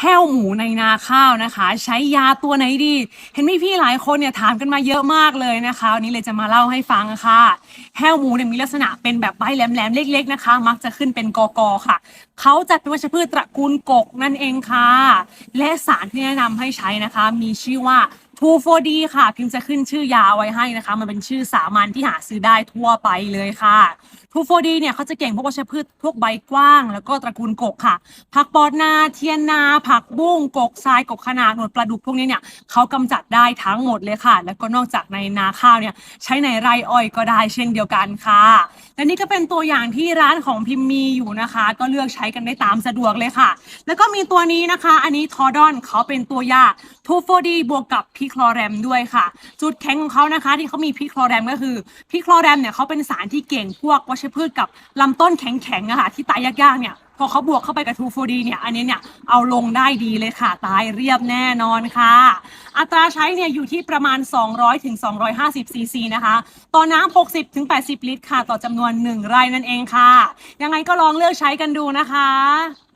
แห้วหมูในนาข้าวนะคะ ใช้ยาตัวไหนดี เห็นไหมพี่หลายคนเนี่ยถามกันมาเยอะมากเลยนะคะวันนี้เลยจะมาเล่าให้ฟังค่ะแห้วหมูเนี่ยมีลักษณะเป็นแบบใบแหลมๆเล็ก ๆนะคะ มักจะขึ้นเป็นกอกอค่ะเขาจัดเป็นวัชพืชตระกูลกกนั่นเองค่ะ และสารที่แนะนำให้ใช้นะคะ มีชื่อว่า 2,4-D ค่ะ พิมพ์จะขึ้นชื่อยาไว้ให้นะคะ มันเป็นชื่อสามัญที่หาซื้อได้ทั่วไปเลยค่ะ 2,4-D เนี่ยเขาจะเก่งพวกวัชพืชพวกใบกว้าง แล้วก็ตระกูลกกค่ะ ผักปอดนาเทียนนา ผักบุ้งกกทรายกกขนาดหนวดปลาดุกพวกนี้เนี่ยเขากำจัดได้ทั้งหมดเลยค่ะ แล้วก็นอกจากในนาข้าวเนี่ยใช้ในไร่อ้อยก็ได้เช่นเดียวกันค่ะ และนี่ก็เป็นตัวอย่างที่ร้านของพิมพ์มีอยู่นะคะ ก็เลือกใช้กันได้ตามสะดวกเลยค่ะ แล้วก็มีตัวนี้นะคะ อันนี้ทอดอนเขาเป็นตัวยาทูโฟดีบวกกับพิคลอแรมด้วยค่ะ จุดแข็งของเขานะคะ ที่เขามีพิคลอแรมก็คือพิคลอแรมเนี่ยเขาเป็นสารที่เก่งพวกวัชพืชกับลำต้นแข็งๆอะค่ะที่ตายยากๆเนี่ย พอเขาบวกเข้าไปกับ 2,4-D เนี่ย อันนี้เนี่ยเอาลงได้ดีเลยค่ะ ตายเรียบแน่นอนค่ะ อัตราใช้เนี่ยอยู่ที่ประมาณ 200ถึง250 ซีซีนะคะ ต่อน้ำ60ถึง80 ลิตรค่ะ ต่อจำนวน 1 ไร่นั่นเองค่ะ ยังไงก็ลองเลือกใช้กันดูนะคะ